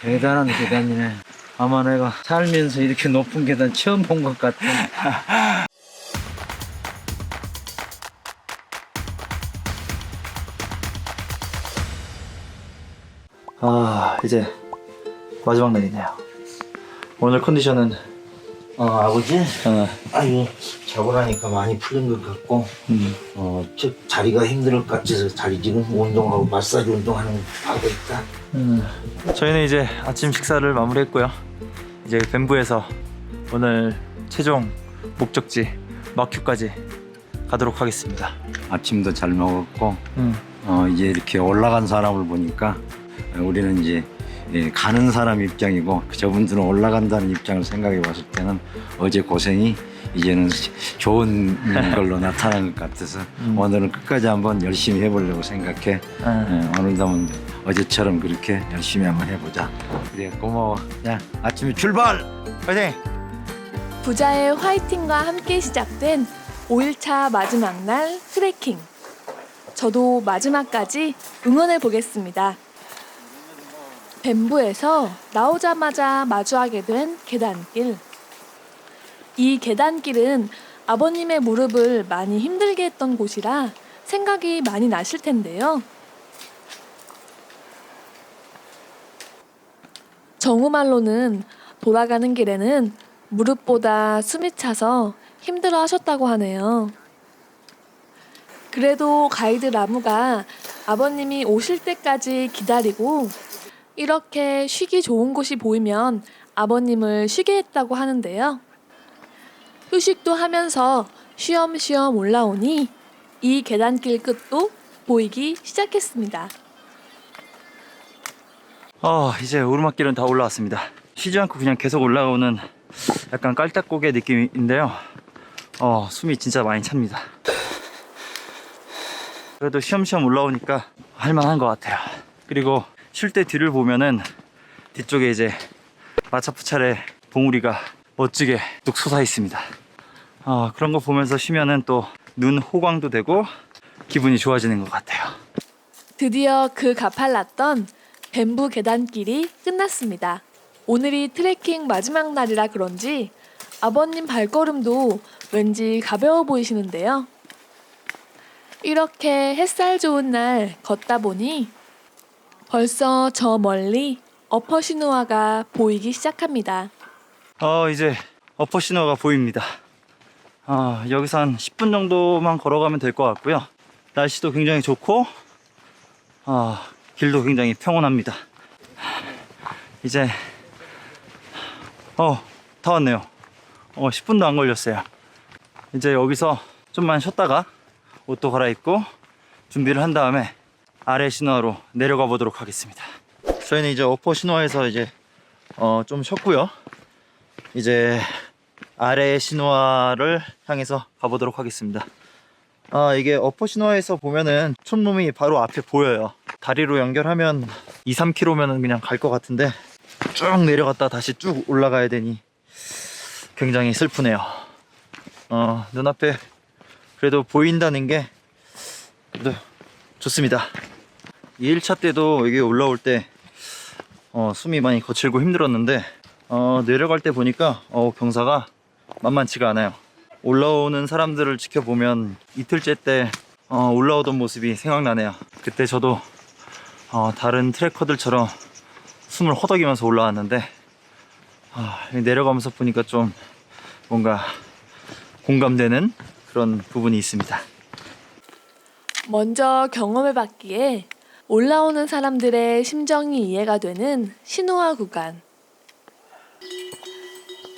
대단한 계단이네. 아마 내가 살면서 이렇게 높은 계단 처음 본 것 같아. 아 이제 마지막 날이네요. 오늘 컨디션은 어, 아버지? 어, 아유, 자고 나니까 많이 풀린 것 같고, 음, 어, 저 자리가 힘들 것 같아서 자리 지금 운동하고 마사지 운동하는 거 하고 있다. 음. 저희는 이제 아침 식사를 마무리했고요. 이제 뱀부에서 오늘 최종 목적지 마큐까지 가도록 하겠습니다. 아침도 잘 먹었고, 음. 어, 이제 이렇게 올라간 사람을 보니까 우리는 이제 예, 가는 사람 입장이고 저분들은 올라간다는 입장을 생각해 봤을 때는 어제 고생이 이제는 좋은 걸로 나타난 것 같아서 음. 오늘은 끝까지 한번 열심히 해보려고 생각해. 아, 예, 오늘도 한번 어제처럼 그렇게 열심히 한번 해보자. 그래 고마워. 야 아침에 출발. 화이팅! 부자의 화이팅과 함께 시작된 5일차 마지막 날 트레킹. 저도 마지막까지 응원해 보겠습니다. 뱀부에서 나오자마자 마주하게 된 계단길. 이 계단길은 아버님의 무릎을 많이 힘들게 했던 곳이라 생각이 많이 나실 텐데요. 정우말로는 돌아가는 길에는 무릎보다 숨이 차서 힘들어 하셨다고 하네요. 그래도 가이드 라무가 아버님이 오실 때까지 기다리고 이렇게 쉬기 좋은 곳이 보이면 아버님을 쉬게 했다고 하는데요. 휴식도 하면서 쉬엄쉬엄 올라오니 이 계단길 끝도 보이기 시작했습니다. 어, 이제 오르막길은 다 올라왔습니다. 쉬지 않고 그냥 계속 올라오는 약간 깔딱고개 느낌인데요. 어, 숨이 진짜 많이 찹니다. 그래도 쉬엄쉬엄 올라오니까 할만한 것 같아요. 그리고 쉴 때 뒤를 보면은 뒤쪽에 이제 마차푸차의 봉우리가 멋지게 뚝 솟아 있습니다. 어, 그런 거 보면서 쉬면은 또 눈 호강도 되고 기분이 좋아지는 것 같아요. 드디어 그 가팔랐던 뱀부 계단길이 끝났습니다. 오늘이 트레킹 마지막 날이라 그런지 아버님 발걸음도 왠지 가벼워 보이시는데요. 이렇게 햇살 좋은 날 걷다 보니 벌써 저 멀리 어퍼시누아가 보이기 시작합니다. 어 이제 어퍼 신호가 보입니다. 아 여기서 한 10분 정도만 걸어가면 될 것 같고요. 날씨도 굉장히 좋고 아 길도 굉장히 평온합니다. 이제 어 다 왔네요. 어 10분도 안 걸렸어요. 이제 여기서 좀만 쉬었다가 옷도 갈아입고 준비를 한 다음에 아래 신호로 내려가 보도록 하겠습니다. 저희는 이제 어퍼 신호에서 이제 어 좀 쉬었고요. 이제 아래 신호화를 향해서 가보도록 하겠습니다. 아 이게 어퍼 신호화에서 보면은 촌놈이 바로 앞에 보여요. 다리로 연결하면 2, 3km면은 그냥 갈 것 같은데 쭉 내려갔다 다시 쭉 올라가야 되니 굉장히 슬프네요. 어 눈앞에 그래도 보인다는 게 그래도 좋습니다. 2일차 때도 여기 올라올 때 어, 숨이 많이 거칠고 힘들었는데 어, 내려갈 때 보니까 어, 경사가 만만치가 않아요. 올라오는 사람들을 지켜보면 이틀째 때 어, 올라오던 모습이 생각나네요. 그때 저도 어, 다른 트래커들처럼 숨을 허덕이면서 올라왔는데 아, 내려가면서 보니까 좀 뭔가 공감되는 그런 부분이 있습니다. 먼저 경험해 봤기에 올라오는 사람들의 심정이 이해가 되는 신호화 구간.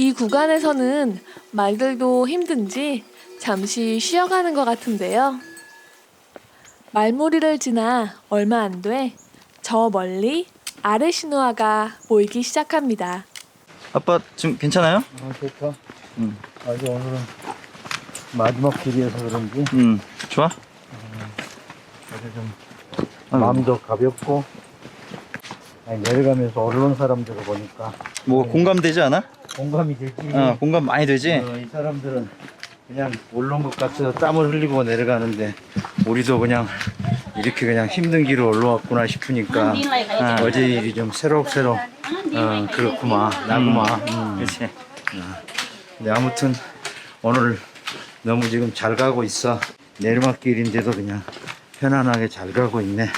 이 구간에서는 말들도 힘든지 잠시 쉬어가는 것 같은데요. 말무리를 지나 얼마 안 돼 저 멀리 아래 신호화가 보이기 시작합니다. 아빠 지금 괜찮아요? 아 좋다. 음. 아주 오늘은 마지막 길이어서 그런지 음, 좋아? 아주 좀 아이고. 마음도 가볍고 아니, 내려가면서 올라온 사람들을 보니까 뭐 공감되지 않아? 공감이 되지. 어, 공감 많이 되지? 어, 이 사람들은 그냥 올라온 것 같아서 땀을 흘리고 내려가는데 우리도 그냥 이렇게 그냥 힘든 길을 올라왔구나 싶으니까 아. 어제 일이 좀 새록새록 어, 그렇구만 나구만 음. 그렇지. 근데 아무튼 오늘 너무 지금 잘 가고 있어 내리막길인데도 그냥 편안하게 잘 가고 있네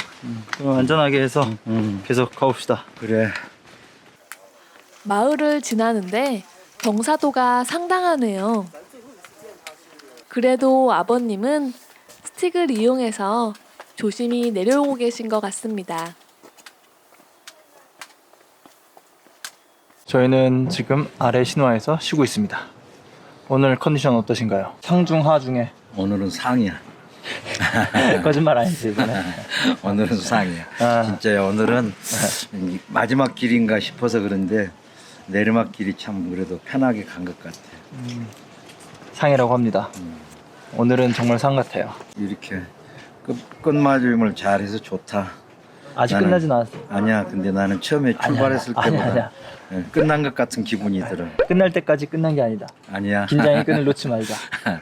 그럼 안전하게 해서 음 계속 가봅시다. 그래 마을을 지나는데 경사도가 상당하네요. 그래도 아버님은 스틱을 이용해서 조심히 내려오고 계신 것 같습니다. 저희는 지금 아래 신화에서 쉬고 있습니다. 오늘 컨디션 어떠신가요? 상중 하중에 오늘은 상이야 거짓말 아니지 이번에. 오늘은 상이야 아. 진짜요 오늘은 이 마지막 길인가 싶어서 그런데 내리막길이 참 그래도 편하게 간 것 같아 상이라고 합니다. 오늘은 정말 상 같아요. 이렇게 끝, 끝마침을 잘해서 좋다 아직 나는- 끝나진 않았어. 아니야 근데 나는 처음에 아니야, 출발했을 아니야, 때보다 아니야. 예, 끝난 것 같은 기분이 들어 끝날 때까지 끝난 게 아니다. 아니야 긴장의 끈을 놓지 말자. 어?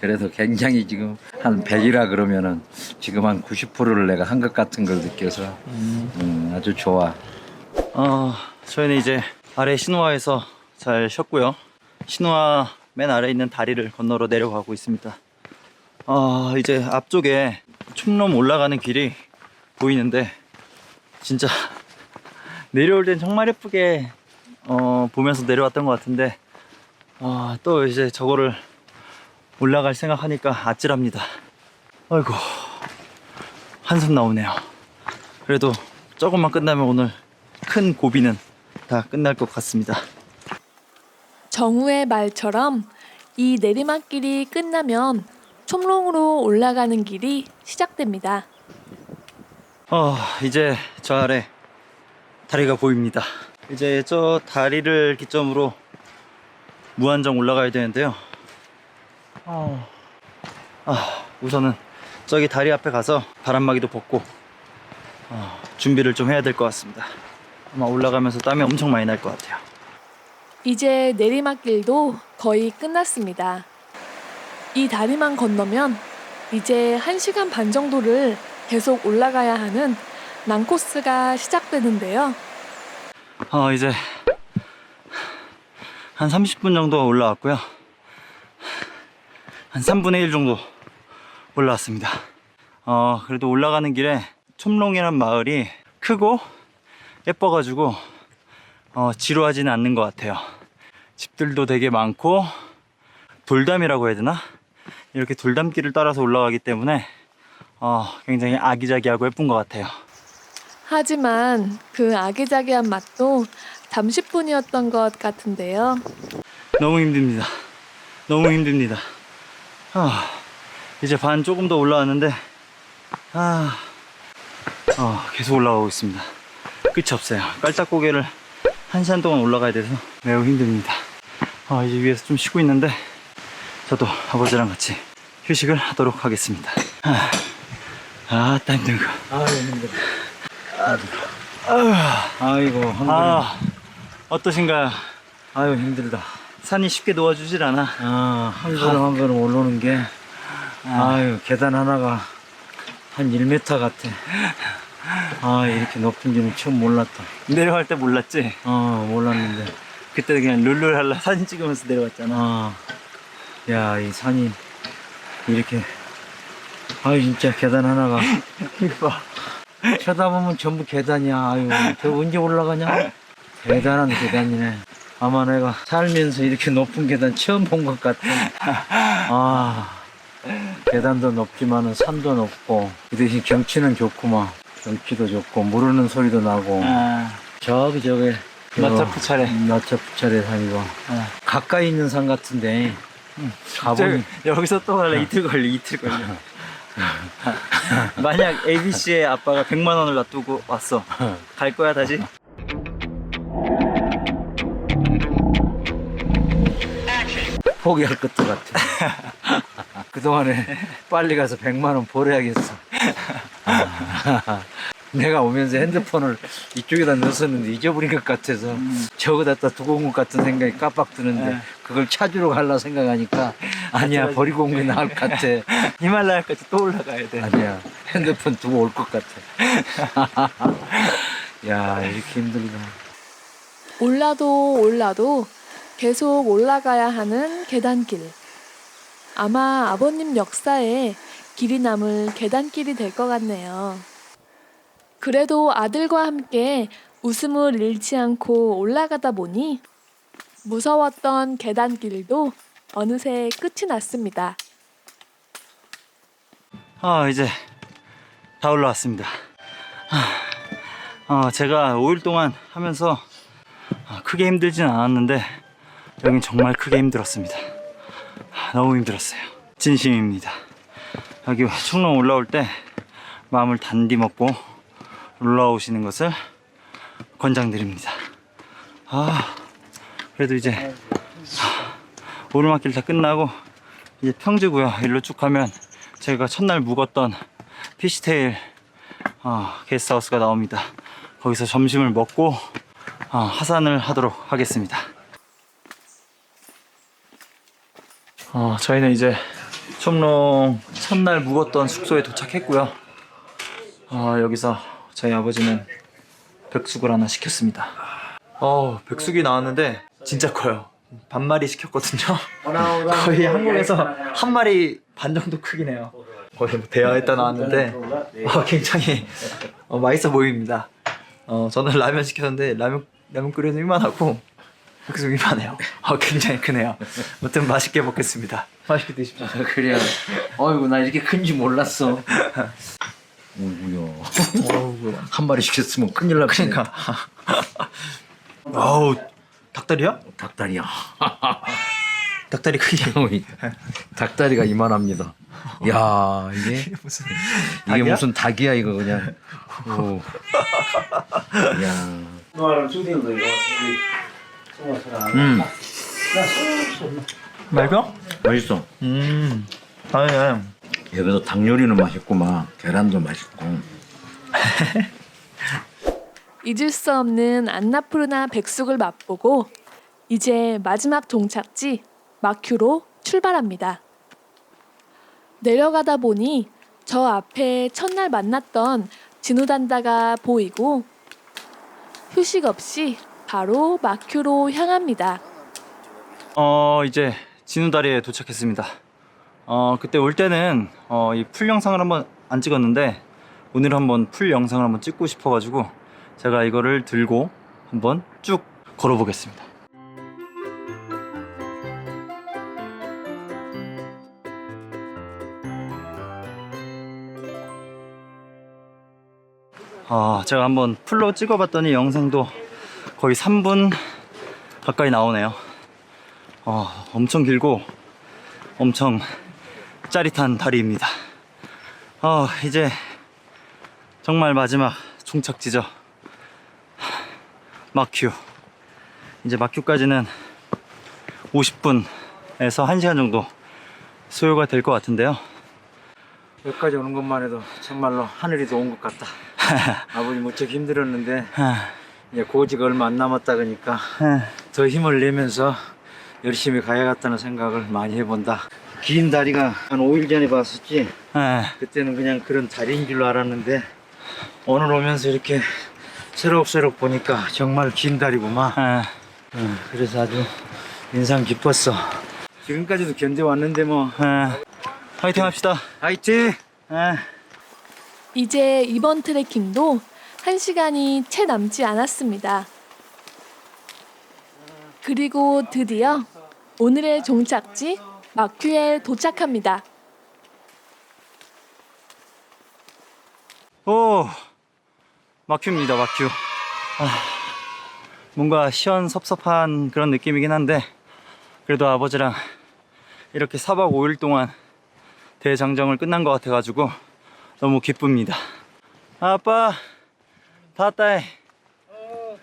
그래도 굉장히 지금 한 100이라 그러면은 지금 한 90%를 내가 한 것 같은 걸 느껴서 음, 아주 좋아. 어, 저희는 이제 아래 신호화에서 잘 쉬었고요. 신호화 맨 아래 있는 다리를 건너러 내려가고 있습니다. 어, 이제 앞쪽에 춤롬 올라가는 길이 보이는데 진짜 내려올 땐 정말 예쁘게 어, 보면서 내려왔던 것 같은데 어, 또 이제 저거를 올라갈 생각하니까 아찔합니다. 아이고 한숨 나오네요. 그래도 조금만 끝나면 오늘 큰 고비는 다 끝날 것 같습니다. 정우의 말처럼 이 내리막길이 끝나면 촘롱으로 올라가는 길이 시작됩니다. 어, 이제 저 아래 다리가 보입니다. 이제 저 다리를 기점으로 무한정 올라가야 되는데요. 어, 아, 우선은 저기 다리 앞에 가서 바람막이도 벗고 어, 준비를 좀 해야 될 것 같습니다. 아마 올라가면서 땀이 엄청 많이 날 것 같아요. 이제 내리막길도 거의 끝났습니다. 이 다리만 건너면 이제 1시간 반 정도를 계속 올라가야 하는 난코스가 시작되는데요. 어, 이제 한 30분 정도 올라왔고요. 한 3분의 1 정도 올라왔습니다. 어, 그래도 올라가는 길에 촘롱이란 마을이 크고 예뻐가지고 어, 지루하지는 않는 것 같아요. 집들도 되게 많고 돌담이라고 해야 되나? 이렇게 돌담길을 따라서 올라가기 때문에 어, 굉장히 아기자기하고 예쁜 것 같아요. 하지만 그 아기자기한 맛도 잠시뿐이었던 것 같은데요. 너무 힘듭니다. 너무 힘듭니다. 아, 이제 반 조금 더 올라왔는데, 아, 어, 계속 올라가고 있습니다. 끝이 없어요. 깔딱고개를 한 시간 동안 올라가야 돼서 매우 힘듭니다. 어, 이제 위에서 좀 쉬고 있는데, 저도 아버지랑 같이 휴식을 하도록 하겠습니다. 아, 아, 땀 힘든 거. 아유 힘들어. 아, 아이고 한 걸음. 아, 어떠신가요? 아유 힘들다. 산이 쉽게 놓아주질 않아. 아 한 걸음 한 걸음 올라오는 게 아유 계단 하나가 한 1m 같아. 아 이렇게 높은지는 처음 몰랐다. 내려갈 때 몰랐지? 어 몰랐는데. 그때 그냥 룰루랄라 사진 찍으면서 내려갔잖아. 아, 야, 이 산이 이렇게, 아유, 진짜 계단 하나가 이거 봐. 쳐다보면 전부 계단이야. 아유, 저 언제 올라가냐? 대단한 계단이네. 아마 내가 살면서 이렇게 높은 계단 처음 본 것 같아. 아, 계단도 높지만은 산도 높고, 그 대신 경치는 좋구만. 경치도 좋고, 모르는 소리도 나고, 아, 저기 저기. 마차프 차례. 마차프 차례 산이고. 아. 가까이 있는 산 같은데, 가보니. 저, 여기서 또 갈래 이틀 걸려 이틀 걸려. 만약 ABC의 아빠가 100만 원을 놔두고 왔어. 갈 거야 다시? 포기할 것도 같아. 그동안에 빨리 가서 100만 원 벌어야겠어. 내가 오면서 핸드폰을 이쪽에다 넣었었는데 잊어버린 것 같아서 저거다 두고 온 것 같은 생각이 깜빡 드는데 네. 그걸 찾으러 갈라 생각하니까 아니야 버리고 온 게 나을 것 같아. 히말라야까지 또 올라가야 돼. 아니야 핸드폰 두고 올 것 같아. 야 이렇게 힘들구나. 올라도 올라도 계속 올라가야 하는 계단길. 아마 아버님 역사에 길이 남을 계단길이 될 것 같네요. 그래도 아들과 함께 웃음을 잃지 않고 올라가다 보니 무서웠던 계단길도 어느새 끝이 났습니다. 아 이제 다 올라왔습니다. 아, 어, 제가 5일 동안 하면서 아, 크게 힘들진 않았는데 여긴 정말 크게 힘들었습니다. 아, 너무 힘들었어요. 진심입니다. 여기 청룡 올라올 때 마음을 단디 먹고 올라오시는 것을 권장드립니다. 아 그래도 이제 아, 오르막길 다 끝나고 이제 평지고요. 일로 쭉 가면 제가 첫날 묵었던 피시테일 어, 게스트하우스가 나옵니다. 거기서 점심을 먹고 어, 하산을 하도록 하겠습니다. 어, 저희는 이제 촘롱 첫날 묵었던 숙소에 도착했고요. 어, 여기서 저희 아버지는 백숙을 하나 시켰습니다. 어, 백숙이 나왔는데 진짜 커요. 반마리 시켰거든요. 거의 한국에서 한 마리 반 정도 크기네요. 거의 뭐 대야에다 나왔는데 어, 굉장히 어, 맛있어 보입니다. 어, 저는 라면 시켰는데 라면 라면 끓여서 이만하고 백숙 이만해요. 어, 굉장히 크네요. 아무튼 맛있게 먹겠습니다. 맛있게 드십시오. 그래. 어이구 나 이렇게 큰지 몰랐어. 오구야. 한 마리 시켰으면 큰일 났네. 그러니까. 어우 닭다리야? 닭다리야. 닭다리 크기. 어이, 닭다리가 이만합니다. 야 이게 무슨 이게 닭이야? 무슨 닭이야 이거 그냥. 오. 야. 음 말병? 맛있어. 음. 아니 여기서 닭 요리는 맛있구만. 계란도 맛있고. 잊을 수 없는 안나푸르나 백숙을 맛보고 이제 마지막 종착지 마큐로 출발합니다. 내려가다 보니 저 앞에 첫날 만났던 진우단다가 보이고 휴식 없이 바로 마큐로 향합니다. 어 이제 진우 다리에 도착했습니다. 어 그때 올 때는 어, 이 풀 영상을 한번 안 찍었는데 오늘 한번 풀 영상을 한번 찍고 싶어가지고 제가 이거를 들고 한번 쭉 걸어보겠습니다. 아 제가 한번 풀로 찍어봤더니 영상도 거의 3분 가까이 나오네요. 어, 엄청 길고 엄청 짜릿한 다리입니다. 어, 이제 정말 마지막 종착지죠. 마큐. 이제 마큐까지는 50분에서 1시간 정도 소요가 될 것 같은데요. 여기까지 오는 것만 해도 정말로 하늘이 도운 것 같다. 아버지 무척 힘들었는데 아, 이제 고지가 얼마 안 남았다 그러니까 아, 더 힘을 내면서 열심히 가야겠다는 생각을 많이 해본다. 긴 다리가 한 5일 전에 봤었지. 아, 그때는 그냥 그런 다리인 줄로 알았는데 오늘 오면서 이렇게 새록새록 보니까 정말 긴 다리구만. 아. 응, 그래서 아주 인상 깊었어. 지금까지도 견뎌왔는데 뭐 아, 화이팅 합시다. 하이팅! 아. 이제 이번 트레킹도 1시간이 채 남지 않았습니다. 그리고 드디어 오늘의 종착지 마큐에 도착합니다. 오 마큐입니다 마큐. 아, 뭔가 시원섭섭한 그런 느낌이긴 한데 그래도 아버지랑 이렇게 4박 5일 동안 대장정을 끝난 것 같아가지고 너무 기쁩니다. 아빠 다따이 어,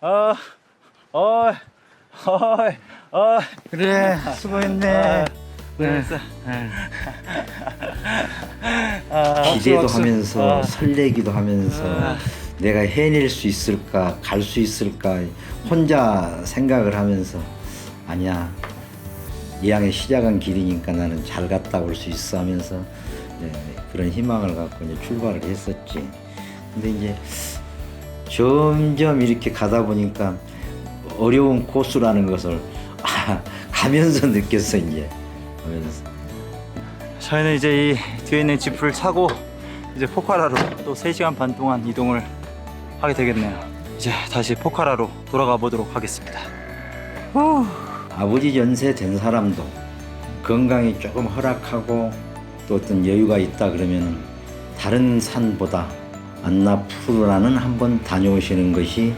어, 어, 어, 그래 수고했네. 기대도 박수, 박수. 하면서 아. 설레기도 하면서 아. 내가 해낼 수 있을까 갈 수 있을까 혼자 생각을 하면서 아니야 이왕에 시작한 길이니까 나는 잘 갔다 올 수 있어 하면서 예, 그런 희망을 갖고 이제 출발을 했었지. 근데 이제 점점 이렇게 가다 보니까 어려운 코스라는 것을 아, 가면서 느꼈어 이제 가면서. 저희는 이제 이 뒤에 있는 지프를 차고 이제 포카라로 또 3시간 반 동안 이동을 하게 되겠네요. 이제 다시 포카라로 돌아가 보도록 하겠습니다. 후. 아버지 연세 된 사람도 건강이 조금 허락하고 또 어떤 여유가 있다 그러면은 다른 산보다 안나푸르라는 한번 다녀오시는 것이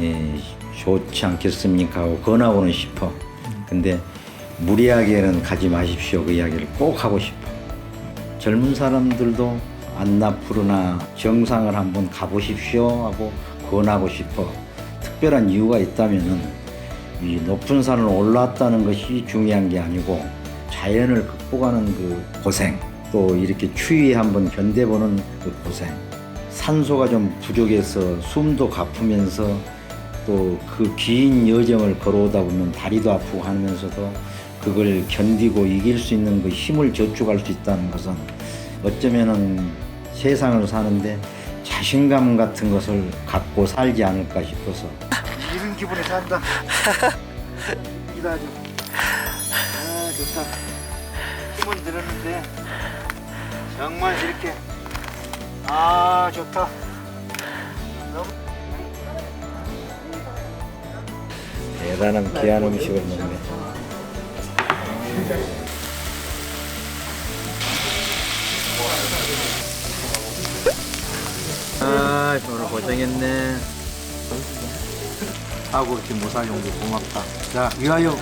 예, 좋지 않겠습니까 하고 권하고는 싶어. 근데 무리하게는 가지 마십시오 그 이야기를 꼭 하고 싶어. 젊은 사람들도 안나푸르나 정상을 한번 가보십시오 하고 권하고 싶어. 특별한 이유가 있다면은 이 높은 산을 올랐다는 것이 중요한 게 아니고 자연을 극복하는 그 고생 또 이렇게 추위에 한번 견뎌보는 그 고생 산소가 좀 부족해서 숨도 가쁘면서 또 그 긴 여정을 걸어오다 보면 다리도 아프고 하면서도 그걸 견디고 이길 수 있는 그 힘을 저축할 수 있다는 것은 어쩌면은 세상을 사는데 자신감 같은 것을 갖고 살지 않을까 싶어서 이런 기분에 산다. 아주. 아 좋다. 힘은 들었는데 정말 이렇게 아 좋다. 대단한 귀한 음식을 먹네. 아, 오늘 고생했네. 하고 이렇게 모사용도 고맙다. 자 위하여.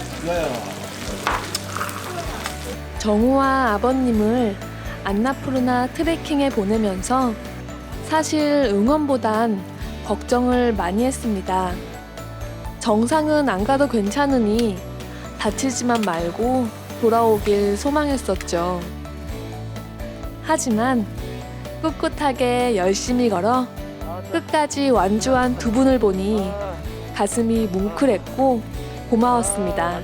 정우와 아버님을 안나푸르나 트레킹에 보내면서 사실 응원보단 걱정을 많이 했습니다. 정상은 안 가도 괜찮으니 다치지만 말고 돌아오길 소망했었죠. 하지만 꿋꿋하게 열심히 걸어 끝까지 완주한 두 분을 보니 가슴이 뭉클했고 고마웠습니다.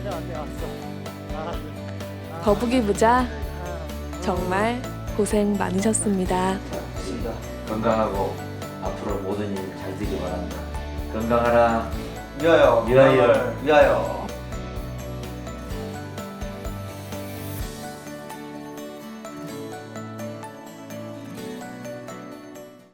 거북이 부자 정말 고생 많으셨습니다. 건강하고 앞으로 모든 일 잘 되기 바란다. 건강하라. 위하여. 위하여. 위하여.